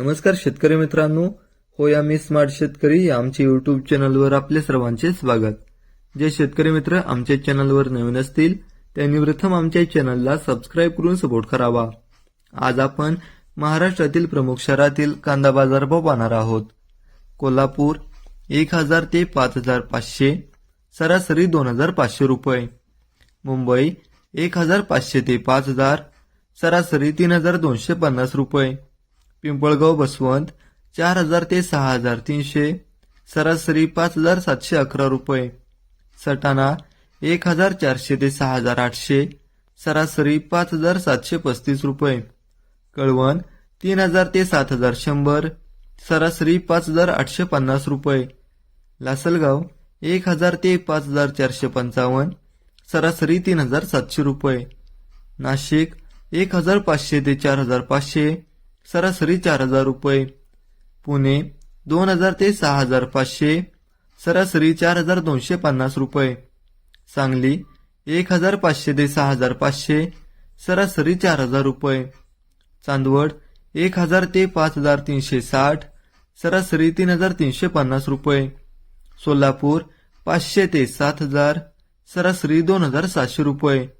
नमस्कार शेतकरी मित्रांनो. होय आम्ही स्मार्ट शेतकरी आमच्या युट्यूब चॅनलवर आपले सर्वांचे स्वागत. जे शेतकरी मित्र आमच्या चॅनलवर नवीन असतील त्यांनी प्रथम आमच्या चॅनलला सबस्क्राईब करून सपोर्ट करावा. आज आपण महाराष्ट्रातील प्रमुख शहरातील कांदा बाजारभाव पाहणार आहोत. कोल्हापूर एक हजार ते पाच हजार पाचशे सरासरी दोन हजार पाचशे रुपये. मुंबई एक हजार पाचशे ते पाच हजार सरासरी तीन हजार दोनशे पन्नास रुपये. पिंपळगाव बसवंत चार हजार ते सहा हजार तीनशे सरासरी पाच हजार सातशे अकरा रुपये. सटाणा एक हजार चारशे ते सहा हजार आठशे सरासरी पाच हजार सातशे पस्तीस रुपये. कळवण तीन हजार ते सात हजार शंभर सरासरी पाच हजार आठशे पन्नास रुपये. लासलगाव एक हजार ते पाच हजार चारशे पंचावन्न सरासरी तीन हजार सातशे रुपये. नाशिक एक हजार पाचशे ते चार हजार पाचशे सरासरी चार हजार रुपये. पुणे दोन हजार ते सहा हजार पाचशे. सरासरी चार हजार दोनशे पन्नास रुपये. सांगली एक हजार पाचशे ते सहा हजार पाचशे. सरासरी चार हजार रुपये. चांदवड एक हजार ते पाच हजार तीनशे साठ. सरासरी तीन हजार तीनशे पन्नास रुपये. सोलापूर पाचशे ते सात हजार. सरासरी दोन हजार सातशे रुपये.